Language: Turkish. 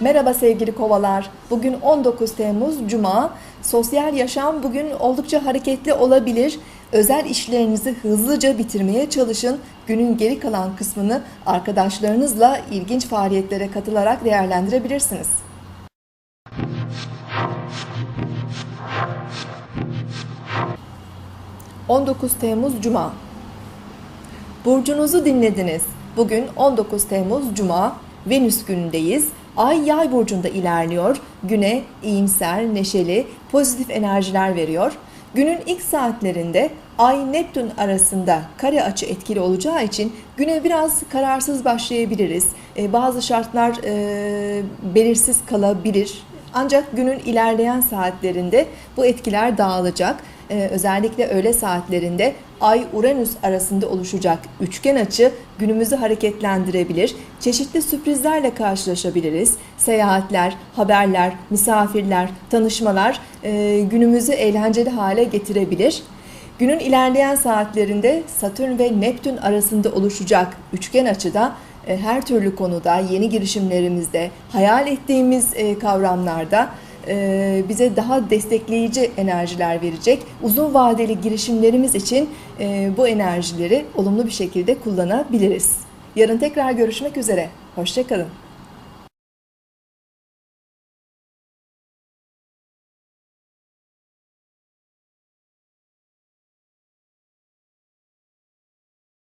Merhaba sevgili kovalar. Bugün 19 Temmuz Cuma. Sosyal yaşam bugün oldukça hareketli olabilir. Özel işlerinizi hızlıca bitirmeye çalışın. Günün geri kalan kısmını arkadaşlarınızla ilginç faaliyetlere katılarak değerlendirebilirsiniz. ...19 Temmuz Cuma. Burcunuzu dinlediniz. Bugün 19 Temmuz Cuma, Venüs günündeyiz. Ay yay burcunda ilerliyor. Güne iyimser, neşeli, pozitif enerjiler veriyor. Günün ilk saatlerinde Ay Neptün arasında kare açı etkili olacağı için güne biraz kararsız başlayabiliriz. Ee, bazı şartlar e, belirsiz kalabilir. Ancak günün ilerleyen saatlerinde bu etkiler dağılacak. Ee, özellikle öğle saatlerinde Ay-Uranüs arasında oluşacak üçgen açı günümüzü hareketlendirebilir. Çeşitli sürprizlerle karşılaşabiliriz. Seyahatler, haberler, misafirler, tanışmalar e, günümüzü eğlenceli hale getirebilir. Günün ilerleyen saatlerinde Satürn ve Neptün arasında oluşacak üçgen açıda e, her türlü konuda, yeni girişimlerimizde, hayal ettiğimiz e, kavramlarda e, bize daha destekleyici enerjiler verecek. Uzun vadeli girişimlerimiz için bu enerjileri olumlu bir şekilde kullanabiliriz. Yarın tekrar görüşmek üzere. Hoşçakalın.